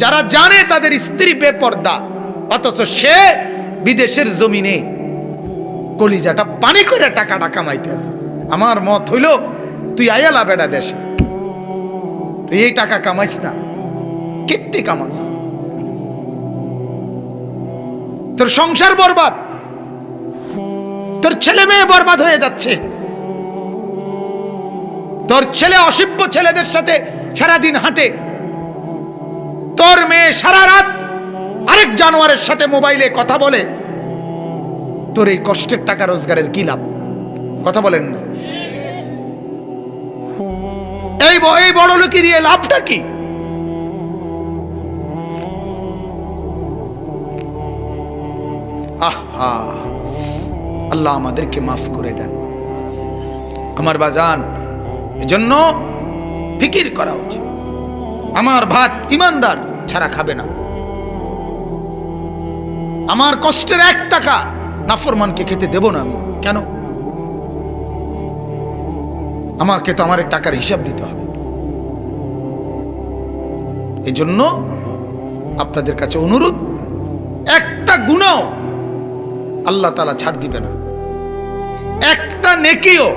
যারা জানে তাদের স্ত্রী বেপর্দা, অথচ সে বিদেশের জমিনে কলিজাটা পানি করে টাকাটা কামাইতেছে আমার মত হইল, তুই আয়ালা বেড়া দেশে, তুই এই টাকা কামাইস না কীর্তি কামাস তোর সংসার বরবাদ, তোর ছেলে মেয়ে বরবাদ হয়ে যাচ্ছে। তোর ছেলে অসভ্য ছেলেদের সাথে সারাদিন হাঁটে তোর মেয়ে সারা রাত আরেক জানোয়ারের সাথে মোবাইলে কথা বলে, তোর এই কষ্টের টাকা রোজগারের কি লাভ? কথা বলেন না। এই এই বড় লোকের ইয়ে লাভটা কি? আহা, আল্লাহ আমাদেরকে মাফ করে দেন। আমার বাজান, এজন্য ফিকির করা উচিত। আমার ভাত ইমানদার। ছাড়া খাবে না। আমার কষ্টের এক টাকা নাফরমানকে খেতে দেব না আমি। কেন? আমাকে তো আমার টাকার হিসাব দিতে হবে। এই জন্য আপনাদের কাছে অনুরোধ, একটা গুণাও আল্লাহ তালা ছাড় দিবে না। একটা নেকিও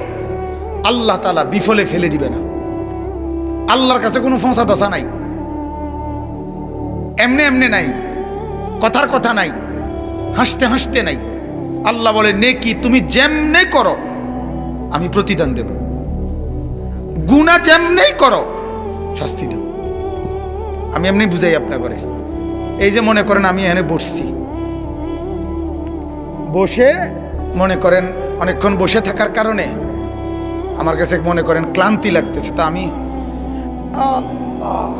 আল্লাহ তালা বিফলে ফেলে দিবে না। আল্লাহর কাছে কোনো ফসা দশা নাই। এমনে এমনে নাই কথার কথা নাই হাসতে হাসতে নাই। আল্লাহ বলে নেকি তুমি যেমনে করো আমি প্রতিদান দেব। গুণা যেমনেই করো শাস্তি দেব আমি এমনি বুঝাই আপনার এই যে মনে করেন আমি এখানে বসছি। বসে মনে করেন অনেকক্ষণ বসে থাকার কারণে আমার কাছে মনে করেন ক্লান্তি লাগতেছে। তো আমি আল্লাহ,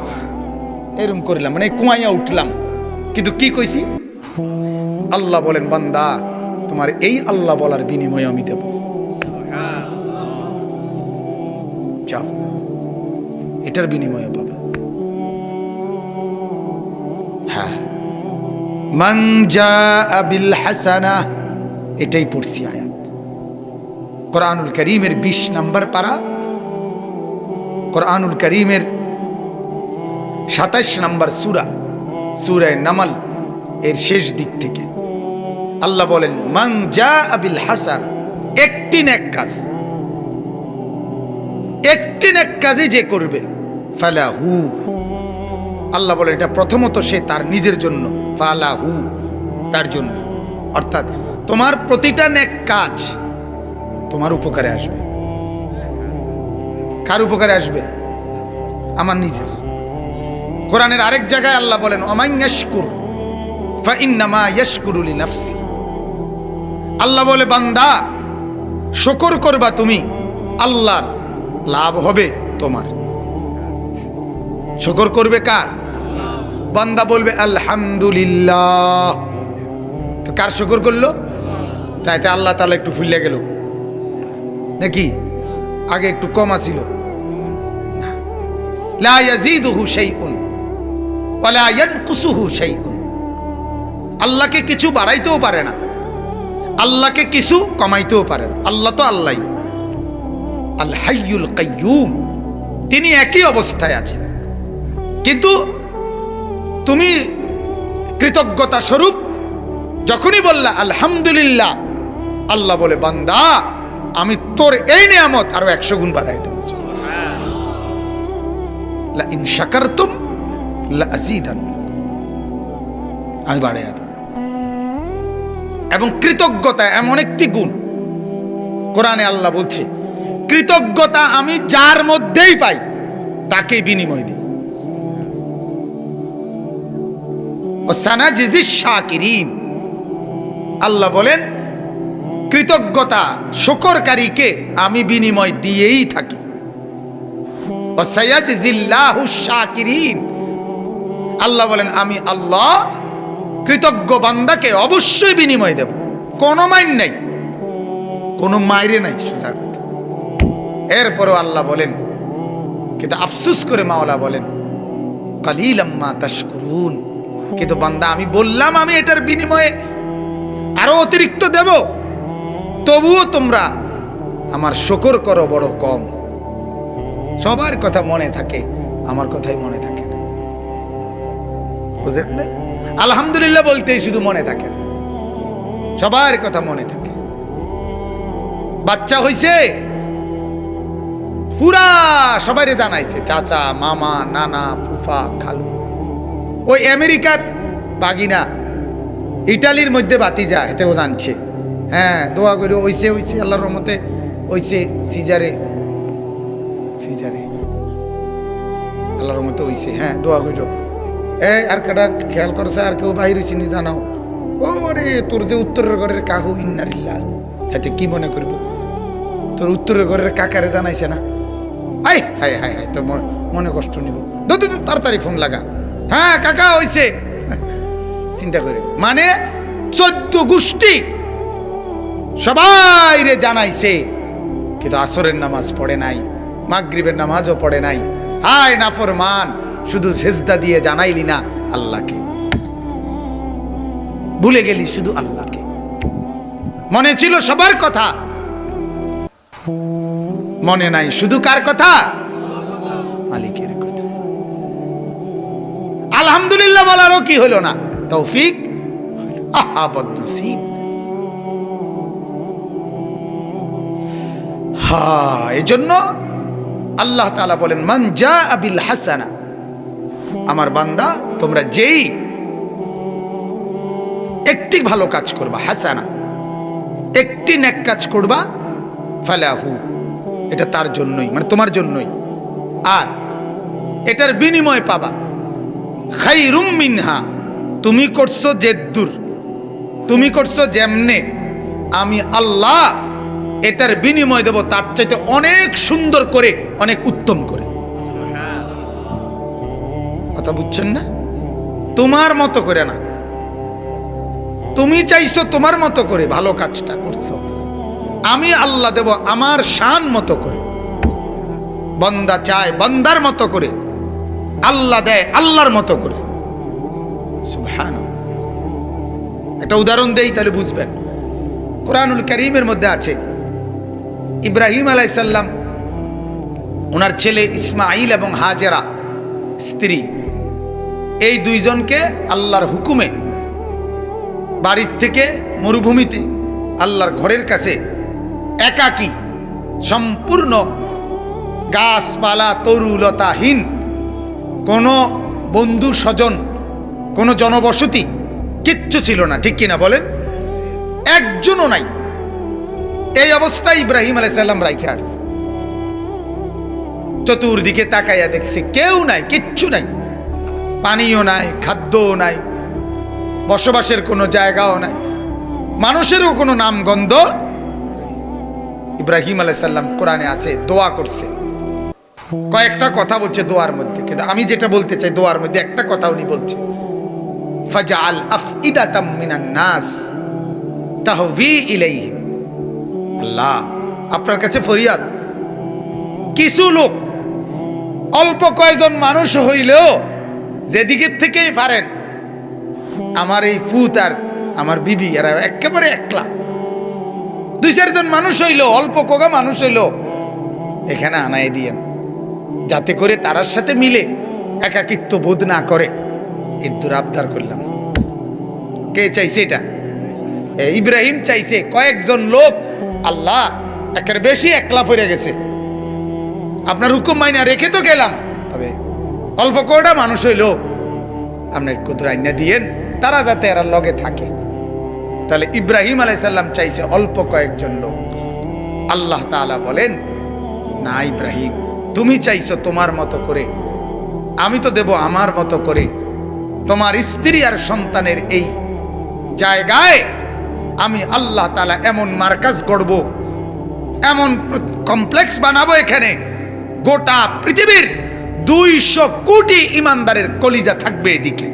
এরম করলাম মানে কুয়াইয়া উঠলাম। কিন্তু কি কইছি? আল্লাহ বলেন, বান্দা, তোমার এই আল্লাহ বলার বিনিময়ে আমি দেব। যাও, এটার বিনিময়ে পাবা। হ্যাঁ। মান জাআ বিল হাসানা, এটাই পড়ছি আয়াত। কোরআনুল করিমের 20 নাম্বার পারা, কোরআনুল করিমের সাতাশ নাম্বার সুরা, সুরায় নামাল, এর শেষ দিক থেকে। আল্লাহ বলেন, মান যা আবিল হাসান একটি নেক কাজ। একটি নেক কাজে যে করবে, ফালাহু। আল্লাহ বলে এটা প্রথমত সে তার নিজের জন্য, ফালাহু, তার জন্য। অর্থাৎ, তোমার প্রতিটা নেক কাজ তোমার উপকারে আসবে। কার উপকারে আসবে? আমার নিজের। কোরআনের আরেক জায়গায় আল্লাহ বলেন অমাই ইয়াশকুর ফা ইন্নামা আল্লাহ বলে, বান্দা, শকর করবা তুমি, আল্লাহর লাভ হবে তোমার। শকর করবে কার? বান্দা বলবে, আলহামদুলিল্লাহ। তো কার শকর করল? তাইতে আল্লাহ তাআলা একটু ফুলিয়া গেল। নাকি? আগে একটু কম আছিল লা ইয়াজিদুহু শাইউন। আল্লাহকে কিছু বাড়াইতেও পারে না। আল্লাহকে কিছু কমাইতেও পারে না। আল্লাহ তো আল্লাহ আল হাইয়ুল তিনি একই অবস্থায় আছেন। কিন্তু তুমি কৃতজ্ঞতা স্বরূপ যখনই বললা, আলহামদুলিল্লাহ আল্লাহ বলে, বান্দা, আমি তোর এই নিয়ামত আরও একশো গুণ বাড়াই দেবো। ইন শাকারতুম আমি বাড়াইয়া দেব। এবং কৃতজ্ঞতা এমন একটি গুণ, কোরআনে আল্লাহ বলছে, কৃতজ্ঞতা আমি যার মধ্যেই পাই তাকে বিনিময় দিই। আল্লাহ বলেন, কৃতজ্ঞতা শকরকারীকে আমি বিনিময় দিয়েই থাকি। শাকিরিন। আল্লাহ বলেন, আমি আল্লাহ, কৃতজ্ঞ বান্দাকে অবশ্যই বিনিময় দেব। কোনো মাইন নাই, কোনো মাইরে নাই সোজা কথা। এরপরও আল্লাহ বলেন, কিন্তু আফসুস করে মাওলা বলেন কিন্তু বান্দা, আমি বললাম, আমি এটার বিনিময়ে আরও অতিরিক্ত দেব। তবুও তোমরা আমার শকর করো বড় কম। সবার কথা মনে থাকে, আমার কথাই মনে থাকে। আলহামদুলিল্লাহ বলতেই শুধু মনে থাকে। সবার কথা মনে থাকে। বাচ্চা হইছে, পুরা সবাই জানাইছে, চাচা, মামা, নানা, ফুফা, খালু। ওই আমেরিকার বাগিনা, ইটালির মধ্যে বাতি যায় এতেও জানছে। হ্যাঁ দোয়া করে ওইছে ওইছে আল্লাহর রহমতে ওইছে সিজারে সিজারে। আল্লাহর রহমতে ওইছে হ্যাঁ দোয়া কইর। এ আর কেটা খেয়াল করছে? আর কেউ বাহির হয়েছে নি জানাও? ও রে তোর যে উত্তরের ঘরের কাহু ইন্নারিল্লা হাতে কি মনে করব? তোর উত্তরের ঘরের কাকারে জানাইছে না? আই হাই হাই হাই তোর মন- মনে কষ্ট নিব। দু দু দু, তাড়াতাড়ি ফোন লাগা। হ্যাঁ কাকা হইছে। চিন্তা করে। মানে চোদ্দ গোষ্ঠী সবাই রে জানাইছে। কিন্তু আসরের নামাজ পড়ে নাই মাগরিবের নামাজও পড়ে নাই। হায় নাফরমান। শুধু সেজদা দিয়ে জানাইলি না আল্লাহকে। ভুলে গেলি শুধু আল্লাহকে। মনে ছিল সবার কথা। মনে নাই শুধু কার কথা? মালিকের কথা। আলহামদুলিল্লাহ বলারও কি হলো না? তৌফিক? আহা, বদনসিব। হা, এজন্য আল্লাহ তাআলা বলেন, মান যা আবিল হাসানা আমার বান্দা, তোমরা যেই একটি ভালো কাজ করবা, হাসানা, একটি নেক কাজ করবা, ফালাহু, এটা তার জন্যই মানে তোমার জন্যই। আর এটার বিনিময় পাবা, খাইরুম মিনহা, তুমি করছ জেদ্দুর তুমি করছ যেমনে, আমি আল্লাহ এটার বিনিময় দেব, তার চাইতে অনেক সুন্দর করে, অনেক উত্তম করে। কথা বুঝছেন না? তোমার মতো করে না। তুমি চাইছো তোমার মতো করে ভালো কাজটা করছ। আমি আল্লাহ দেব আমার শান মতো করে। বন্দা চায় বন্দার মতো করে। আল্লাহ দেয় আল্লাহর মতো করে। একটা উদাহরণ দেই তাহলে বুঝবেন। কোরআনুল করিমের মধ্যে আছে, ইব্রাহিম আলাইসাল্লাম ওনার ছেলে ইসমাইল এবং হাজেরা, স্ত্রী। এই দুইজনকে আল্লাহর হুকুমে, বাড়ির থেকে মরুভূমিতে, আল্লাহর ঘরের কাছে একাকী, সম্পূর্ণ গাছপালা তরুলতাহীন কোনো বন্ধু স্বজন, কোনো জনবসতি কিচ্ছু ছিল না, ঠিক কিনা বলেন? একজনও নাই। এই অবস্থায় ইব্রাহিম আলাইসাল্লাম রাইখে আসছে। চতুর্দিকে তাকাইয়া দেখছে, কেউ নাই, কিচ্ছু নাই। পানিও নাই, খাদ্যও নাই, বসবাসের কোনো জায়গাও নাই, মানুষেরও কোনো নাম গন্ধ নাই। ইব্রাহিম আলাইসাল্লাম কোরআনে আছে, দোয়া করছে। কয়েকটা কথা বলছে দোয়ার মধ্যে, কিন্তু আমি যেটা বলতে চাই দোয়ার মধ্যে একটা কথা উনি বলছে। ফাজাল আফইদাতাম মিনান নাস তাহভি ইলাইহি। আল্লাহ, আপনার কাছে ফরিয়াদ? কিছু লোক, অল্প কয়েকজন মানুষ হইলেও যেদিকে থেকেই পারেন, আমার এই পুত আর আমার বিবি, এরা একেবারে একলা। দুই চারজন মানুষ হইল, অল্প কোগা মানুষ হইল, এখানে আনাই দিয়েন। যাতে করে তারার সাথে মিলে একাকিত্ব বোধ না করে। এর আবদার করলাম। কে চাইছে এটা? ইব্রাহিম চাইছে, কয়েকজন লোক, আল্লাহ, একের বেশি একলা পড়ে গেছে। আপনার হুকুম মাইনা রেখে তো গেলাম। তবে অল্প কটা মানুষ হইল। আপনি কুদুর আইনা দিয়েন, তারা যাতে এরা লগে থাকে। তাহলে ইব্রাহিম আলাইসাল্লাম চাইছে অল্প কয়েকজন লোক। আল্লাহ তাআলা বলেন, না ইব্রাহিম, তুমি চাইছো তোমার মতো করে। আমি তো দেব আমার মতো করে। তোমার স্ত্রী আর সন্তানের এই জায়গায় আমি আল্লাহ তাআলা এমন মার্কাজ গড়ব, এমন কমপ্লেক্স বানাবো এখানে। গোটা পৃথিবীর দুইশো কোটি ইমানদারের কলিজা থাকবে এদিকে।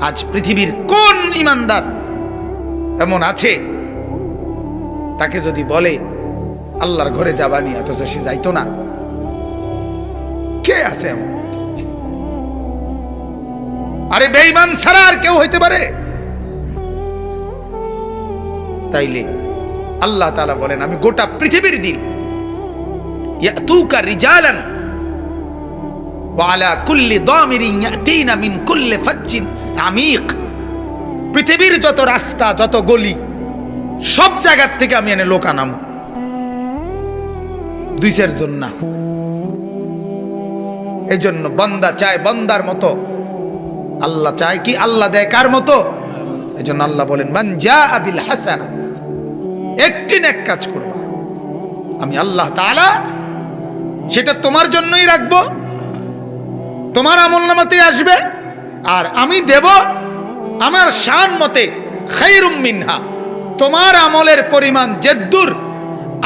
আজ পৃথিবীর কোন ইমানদার এমন আছে? তাকে যদি বলে, আল্লাহর ঘরে যাবানি অথচ সে যাইতো না। কে আছে এমন? আরে বেঈমান ছাড়া আর কেউ হইতে পারে? তাইলে আল্লাহ তালা বলেন, আমি গোটা পৃথিবীর দিন ইয়াতুকা রিজালান ওয়ালা কুল্লি দামিরিন ইয়াতিনা মিন কুল্লি ফাজ্জিন আমিক। পৃথিবীর যত রাস্তা, যত গলি, সব জায়গার থেকে আমি এনে লোক আনাম। দুই চারজন না। এই জন্য বন্দা চায় বন্দার মতো। আল্লাহ চায় কি আল্লাহ দেয় কার মতো? এই জন্য আল্লাহ বলেন, মান যা আবিল হাসানা, একটি নেক কাজ করবা। আমি আল্লাহ তাআলা সেটা তোমার জন্যই রাখব। তোমার আমল নামাতে আসবে, আর আমি দেব আমার শান মতে মিনহা। তোমার আমলের পরিমাণ যেদ্দুর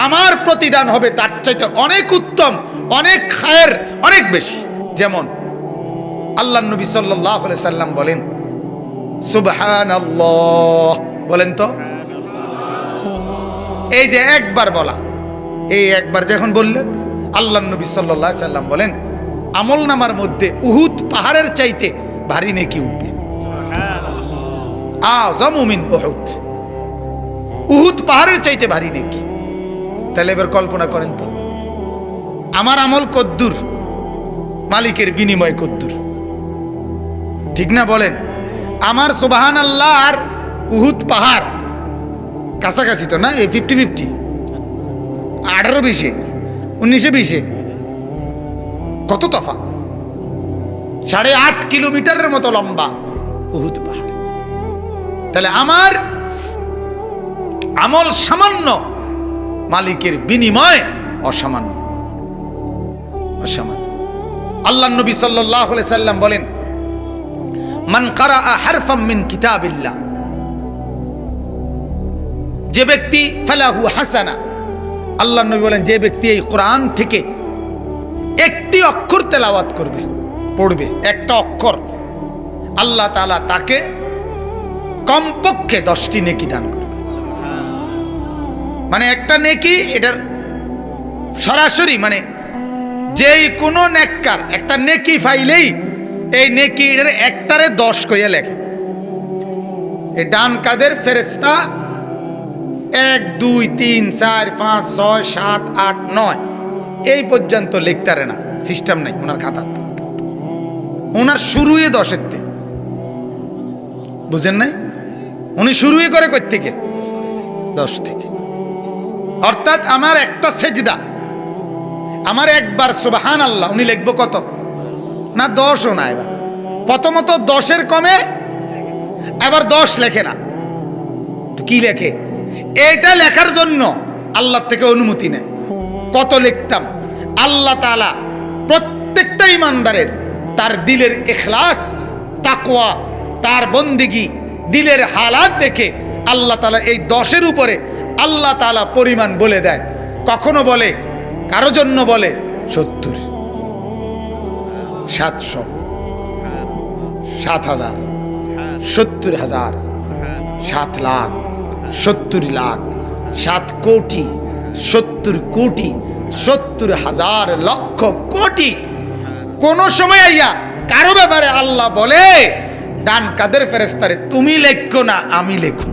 আমার প্রতিদান হবে, তার চাইতে অনেক উত্তম, অনেক খায়ের, অনেক বেশি। যেমন আল্লাহ নবী সাল্লাহ সাল্লাম বলেন সুবহান বলেন তো? এই যে একবার বলা, এই একবার যখন বললেন আল্লাহ নবী সাল্লাহ সাল্লাম বলেন আমল নামার মধ্যে উহুদ পাহাড়ের চাইতে ভারী নেকি উঠবে। আজমিন উহুদ। উহুদ পাহাড়ের চাইতে ভারী নেকি। তাহলে এবার কল্পনা করেন তো আমার আমল কদ্দুর মালিকের বিনিময় কদ্দুর। ঠিক না বলেন? আমার সোবাহান আল্লাহ আর উহুদ পাহাড় কাছাকাছি তো না এই ফিফটি ফিফটি আঠারো বিশে। উনিশে বিশে। কত তফা সাড়ে আট কিলোমিটারের মতো লম্বা। উহুদ পাহাড়। তাহলে আমার আমল সামান্য, মালিকের বিনিময় অসামান্য। অসামান্য। আল্লাহ নবী সাল্লাহ সাল্লাম বলেন, মান কারা হারফাম মিন যে ব্যক্তি, ফালাহু হাসানা। আল্লাহ নবী বলেন, যে ব্যক্তি এই কোরআন থেকে একটি অক্ষর তেলাওয়াত করবে, পড়বে, একটা অক্ষর, আল্লাহ তালা তাকে কমপক্ষে দশটি নেকি দান করবে। মানে একটা নেকি, এটার সরাসরি মানে যেই কোনো নেককার, একটা নেকি ফাইলেই এই নেকি, এটার একটারে দশ কইয়া লেখে। এই ডান কাদের ফেরেস্তা এক, দুই, তিন, চার, পাঁচ, ছয়, সাত, আট, নয়। এই পর্যন্ত লিখতারে না সিস্টেম নাই, ওনার খাতা। ওনার শুরুই দশের তে বুঝেন নাই? উনি শুরুই করে কই থেকে দশ থেকে। অর্থাৎ আমার একটা সেজদা। আমার একবার সুবাহান আল্লাহ উনি লিখব কত? না, দশও না এবার। প্রথমত দশের কমে আবার দশ লেখে না। তো কি লেখে? এটা লেখার জন্য আল্লাহ থেকে অনুমতি নেয়। কত লিখতাম? আল্লাহ তালা প্রত্যেকটা ইমানদারের তার দিলের এখলাস তাকওয়া, তার বন্দিগি, দিলের হালাত দেখে আল্লাহ তালা এই দশের উপরে আল্লাহ তালা পরিমাণ বলে দেয়। কখনো বলে, কারও জন্য বলে, সত্তর, সাতশো, সাত হাজার, সত্তর হাজার, সাত লাখ। সত্তর লাখ, সাত কোটি, সত্তর কোটি, সত্তর হাজার লক্ষ কোটি। কোন সময় আইয়া কারও ব্যাপারে আল্লাহ বলে, ডান কাদের ফেরেস্তারে তুমি লেখো না আমি লেখো।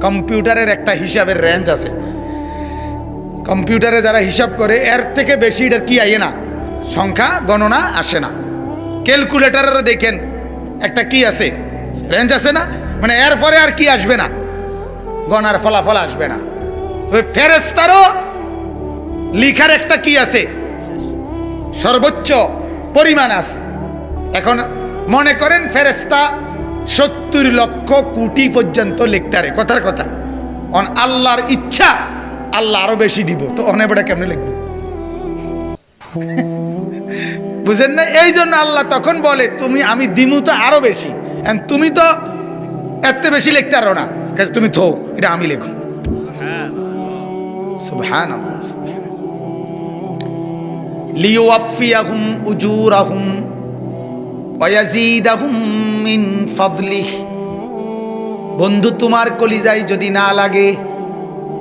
কম্পিউটারের একটা হিসাবের রেঞ্জ আছে। কম্পিউটারে যারা হিসাব করে, এর থেকে বেশি এটার কি আইয়ে না। সংখ্যা, গণনা আসে না। ক্যালকুলেটারেরও দেখেন একটা কি আছে। রেঞ্জ আছে না? মানে এর পরে আর কি আসবে না। গণার ফলাফল আসবে না। ফেরেস্তারও লিখার একটা কি আছে? সর্বোচ্চ পরিমাণ আছে। এখন মনে করেন ফেরেস্তা সত্তর লক্ষ কোটি পর্যন্ত লিখতারে কথার কথা। অন আল্লাহর ইচ্ছা আল্লাহ আরও বেশি দিব। তো অনেকটা কেমনে লিখব? বুঝেন না এই জন্য আল্লাহ তখন বলে, তুমি, আমি দিমু তো আরও বেশি তুমি তো এত বেশি লিখতে পারো না। তুমি থো, এটা আমি লেখো। বন্ধু, তোমার কলিজায় যদি না লাগে,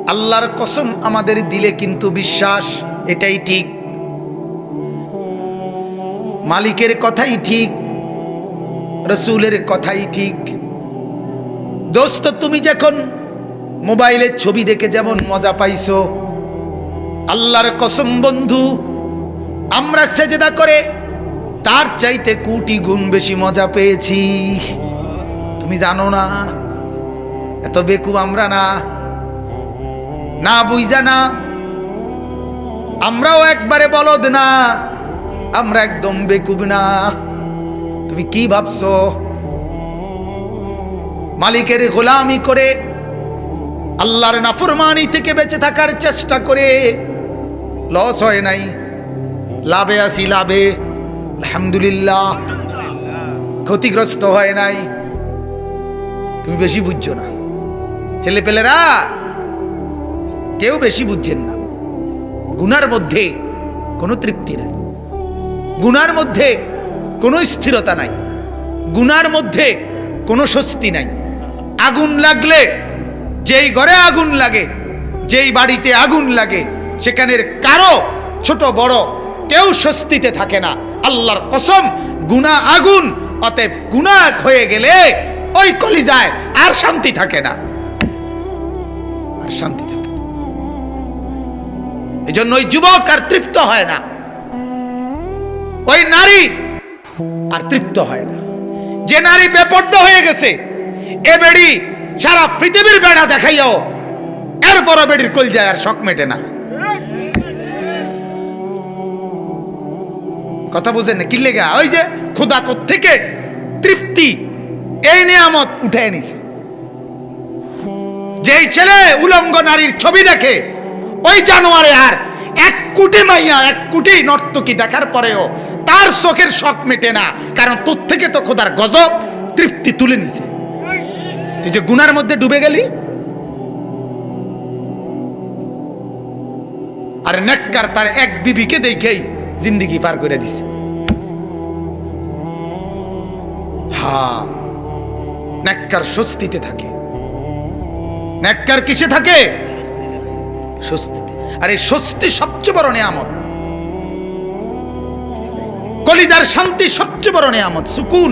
আল্লাহর কসম আমাদের দিলে কিন্তু বিশ্বাস, এটাই ঠিক। মালিকের কথাই ঠিক, রসুলের কথাই ঠিক। দোস্ত, তুমি যখন মোবাইলের ছবি দেখে যেমন মজা পাইছো, আল্লাহর কসম বন্ধু, আমরা সেজেদা করে তার চাইতে কুটি গুণ বেশি মজা পেয়েছি। তুমি জানো না, এত বেকুব আমরা না না বুঝা না, আমরাও একবারে বলদ না। আমরা একদম বেকুব না। তুমি কি ভাবছ? মালিকের গোলামি করে আল্লাহর নাফরমানি থেকে বেঁচে থাকার চেষ্টা করে লস হয় নাই। লাভে আসি লাভে। আলহামদুলিল্লাহ। ক্ষতিগ্রস্ত হয় নাই। তুমি বেশি বুঝছ না। ছেলে পেলেরা কেউ বেশি বুঝছেন না। গুনার মধ্যে কোনো তৃপ্তি নাই। গুনার মধ্যে কোনো স্থিরতা নাই। গুনার মধ্যে কোনো স্বস্তি নাই। আগুন লাগলে, যেই ঘরে আগুন লাগে, যেই বাড়িতে আগুন লাগে, সেখানের কারও ছোট বড় কেউ স্বস্তিতে থাকে না। আল্লাহর কসম গুনাহ আগুন, অতএব গুনাহ হয়ে গেলে ওই কলিজায় আর শান্তি থাকে না। আর শান্তি থাকে না। এই জন্য ওই যুবক আর তৃপ্ত হয় না। ওই নারী আর তৃপ্ত হয় না। যে নারী বেপর্দা হয়ে গেছে, এ বেড়ি সারা পৃথিবীর বেড়া দেখাইও এরপরও বেড়ির কল যায় আর শখ মেটে না। কথা বুঝেন না, কি লেগা? ওই যে খোদা তোর থেকে তৃপ্তি, এই নিয়ামত উঠে নিছে। যেই ছেলে উলঙ্গ নারীর ছবি দেখে, ওই জানোয়ারে আর এক কোটি মাইয়া, এক কোটি নর্তকী দেখার পরেও তার চোখের শখ মেটে না। কারণ তোর থেকে তো খোদার গজব তৃপ্তি তুলে নিছে। তুই যে গুনার মধ্যে ডুবে গেলি? আর নেককার তার এক বিবিকে দেখেই জিন্দিগি পার করে দিছে। হা, নেককার স্বস্তিতে থাকে। নেককার কিসে থাকে? স্বস্তিতে। আর এই স্বস্তি সবচেয়ে বড় নিয়ামত। কলিজার শান্তি সবচেয়ে বড় নিয়ামত, সুকুন,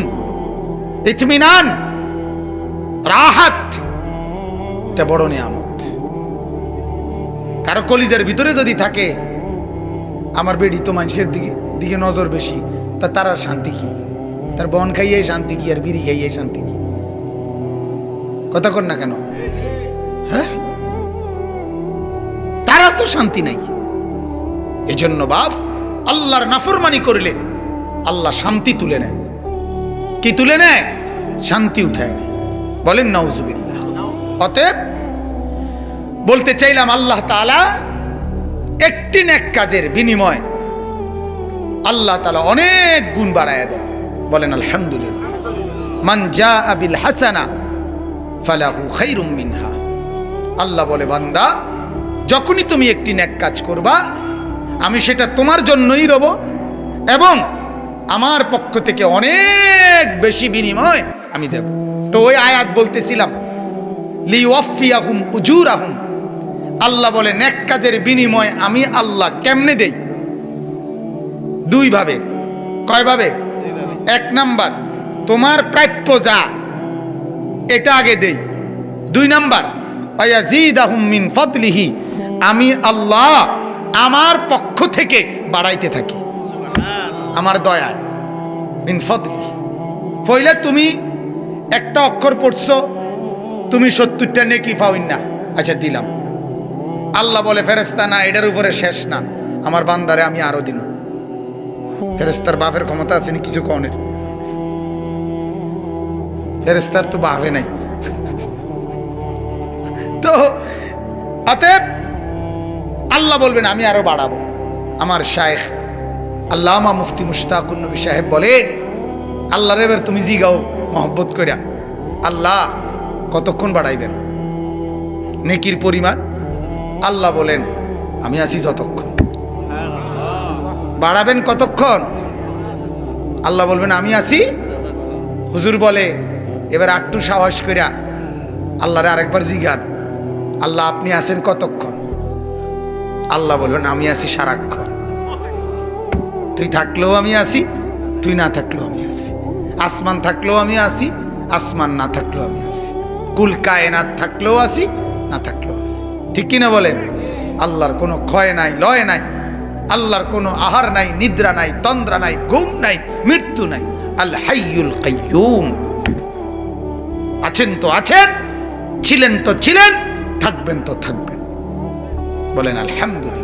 ইতমিনান, রাহাত, এটা বড় নিয়ামত। কারও কলিজার ভিতরে যদি থাকে, আমার বেডি তো মানুষের দিকে দিকে নজর বেশি, তা তার শান্তি কি? তার বন খাইয়ে শান্তি কি, আর বিড়ি খাইয়ে শান্তি কি? কথা কর না কেন? হ্যাঁ? তারা তো শান্তি নাই। এজন্য বাপ, আল্লাহর নাফরমানি করলে আল্লাহ শান্তি তুলে নেয়। কি তুলে নেয়? শান্তি উঠায় নেয়। বলেন, নাউজুবিল্লাহ। অতএব বলতে চাইলাম, আল্লাহ তাআলা একটি নেক কাজের বিনিময় আল্লাহ তালা অনেক গুণ বাড়ায় দেয়। বলেন, আলহামদুলিল্লাহ। মান জা আবিল হাসানা ফালাহু খাইরুম মিনহা। আল্লাহ বলে, বান্দা, যখনই তুমি একটি নেক কাজ করবা, আমি সেটা তোমার জন্যই রব এবং আমার পক্ষ থেকে অনেক বেশি বিনিময় আমি দেব। তো ওই আয়াত বলতেছিলাম লি উজুর উজুরাহুম। আল্লাহ বলে, নেক কাজের বিনিময় আমি আল্লাহ কেমনে দেই? দুই ভাবে কয় ভাবে এক নাম্বার, তোমার প্রাপ্য যা, এটা আগে দেই। দুই নাম্বার মিন ফদলিহি, আমি আল্লাহ আমার পক্ষ থেকে বাড়াইতে থাকি। আমার দয়ায়। ফইলে তুমি একটা অক্ষর পড়ছো, তুমি সত্তরটা নেকি পাওইন না। আচ্ছা দিলাম। আল্লাহ বলে ফেরেস্তা না, এটার উপরে শেষ না। আমার বান্দারে আমি আরও দিন ফেরেস্তার বাপের ক্ষমতা আছে কিছু কনের ফেরেস্তার তো বাপে নাই। তো, অতএব আল্লাহ বলবেন, আমি আরও বাড়াবো। আমার শায়েখ আল্লামা মুফতি মুশতাকুর নবী সাহেব বলে আল্লাহ রে এবার তুমি জিগাও, মহব্বত করিয়া আল্লাহ কতক্ষণ বাড়াইবেন? নেকির পরিমাণ? আল্লাহ বলেন, আমি আছি যতক্ষণ। বাড়াবেন কতক্ষণ? আল্লাহ বলবেন, আমি আছি। হুজুর বলে, এবার আটটু সাহস করিয়া আল্লাহরে আরেকবার জিগান। আল্লাহ আপনি আছেন কতক্ষণ? আল্লাহ বলবেন, আমি আছি সারাক্ষণ। তুই থাকলেও আমি আসি, তুই না থাকলেও আমি আসি। আসমান থাকলেও আমি আসি, আসমান না থাকলেও আমি আসি। কুল কায়নাত থাকলেও আসি, না থাকলেও আসি। ঠিক কিনা বলেন? আল্লাহর কোনো ক্ষয় নাই, লয় নাই। আল্লাহর কোনো আহার নাই, নিদ্রা নাই, তন্দ্রা নাই, ঘুম নাই, মৃত্যু নাই। আল হাইয়ুল কাইয়ুম। আছেন তো আছেন, ছিলেন তো ছিলেন, থাকবেন তো থাকবেন। বলেন আলহামদুলিল্লাহ।